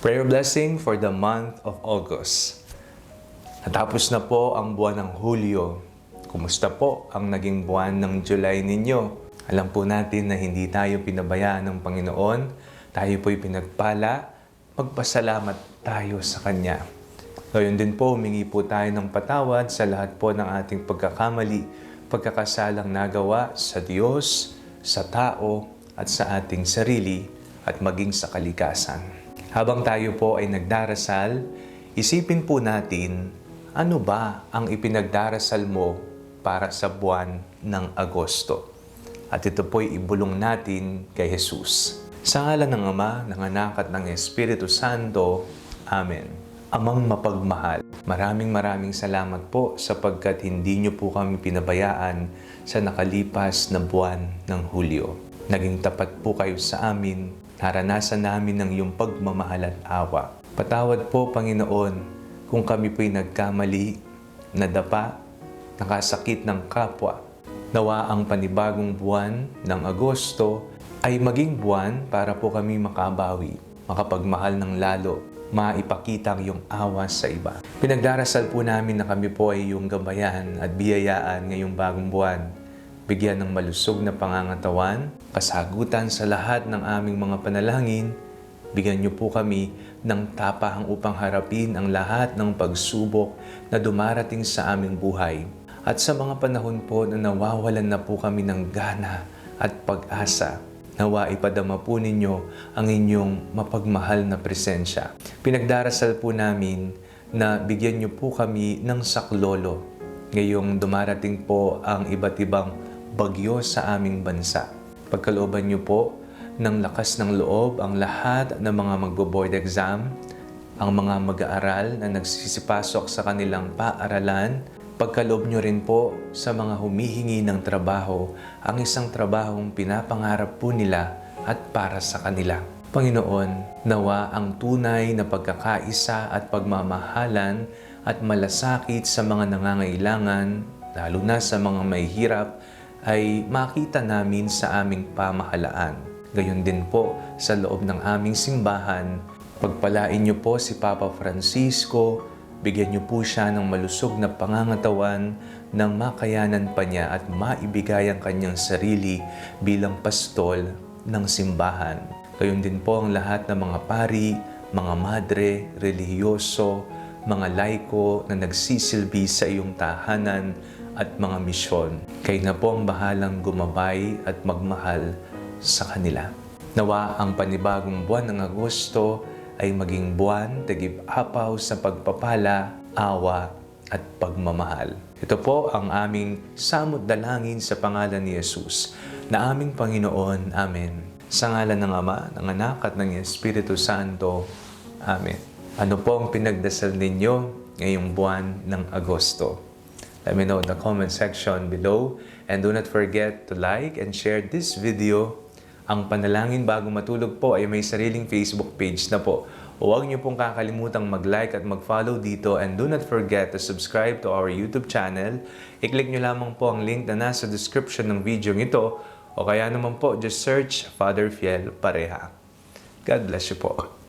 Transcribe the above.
Prayer blessing for the month of August. Natapos na po ang buwan ng Hulyo. Kumusta po ang naging buwan ng July ninyo? Alam po natin na hindi tayo pinabayaan ng Panginoon. Tayo po'y pinagpala. Magpasalamat tayo sa Kanya. Ngayon din po, humingi po tayo ng patawad sa lahat po ng ating pagkakamali, pagkakasalang nagawa sa Diyos, sa tao, at sa ating sarili, at maging sa kalikasan. Habang tayo po ay nagdarasal, isipin po natin, ano ba ang ipinagdarasal mo para sa buwan ng Agosto? At ito po'y ibulong natin kay Jesus. Sa ngalan ng Ama, ng Anak at ng Espiritu Santo. Amen. Amang mapagmahal, maraming maraming salamat po sapagkat hindi niyo po kami pinabayaan sa nakalipas na buwan ng Hulyo. Naging tapat po kayo sa amin, naranasan namin ng iyong pagmamahal at awa. Patawad po, Panginoon, kung kami po'y nagkamali, nadapa, nakasakit ng kapwa. Nawa ang panibagong buwan ng Agosto ay maging buwan para po kami makabawi, makapagmahal ng lalo, maipakita ang iyong awa sa iba. Pinagdarasal po namin na kami po ay iyong gabayan at biyayaan ngayong bagong buwan. Bigyan ng malusog na pangangatawan, kasagutan sa lahat ng aming mga panalangin, bigyan niyo po kami ng tapahang upang harapin ang lahat ng pagsubok na dumarating sa aming buhay. At sa mga panahon po na nawawalan na po kami ng gana at pag-asa, Nawa ipadama po ninyo ang inyong mapagmahal na presensya. Pinagdarasal po namin na bigyan niyo po kami ng saklolo ngayong dumarating po ang iba't ibang bagyo sa aming bansa. Pagkalooban niyo po ng lakas ng loob ang lahat ng mga magbo-board exam, ang mga mag-aaral na nagsisipasok sa kanilang paaralan, Pagkaloob nyo rin po sa mga humihingi ng trabaho ang isang trabahong pinapangarap po nila at para sa kanila. Panginoon, nawa ang tunay na pagkakaisa at pagmamahalan at malasakit sa mga nangangailangan, lalo na sa mga may hirap, ay makita namin sa aming pamahalaan. Gayon din po sa loob ng aming simbahan, pagpalain niyo po si Papa Francisco, Bigyan niyo po siya ng malusog na pangangatawan ng makayanan pa niya at maibigay ang kanyang sarili bilang pastol ng simbahan. Gayon din po ang lahat ng mga pari, mga madre, relihiyoso, mga laiko na nagsisilbi sa iyong tahanan at mga misyon. Kayo na po ang bahalang gumabay at magmahal sa kanila. Nawa ang panibagong buwan ng Agosto ay maging buwan, tagib apaw sa pagpapala, awa at pagmamahal. Ito po ang aming samot dalangin sa pangalan ni Jesus na aming Panginoon. Amen. Sa ngalan ng Ama, ng Anak at ng Espiritu Santo. Amen. Ano po ang pinagdasal ninyo ngayong buwan ng Agosto? Let me know in the comment section below. And do not forget to like and share this video ang panalangin bago matulog po ay may sariling Facebook page na po. Huwag niyo pong kakalimutang mag-like at mag-follow dito and do not forget to subscribe to our YouTube channel. I-click niyo lamang po ang link na nasa description ng video ito o kaya naman po just search Father Fiel Pareha. God bless you po.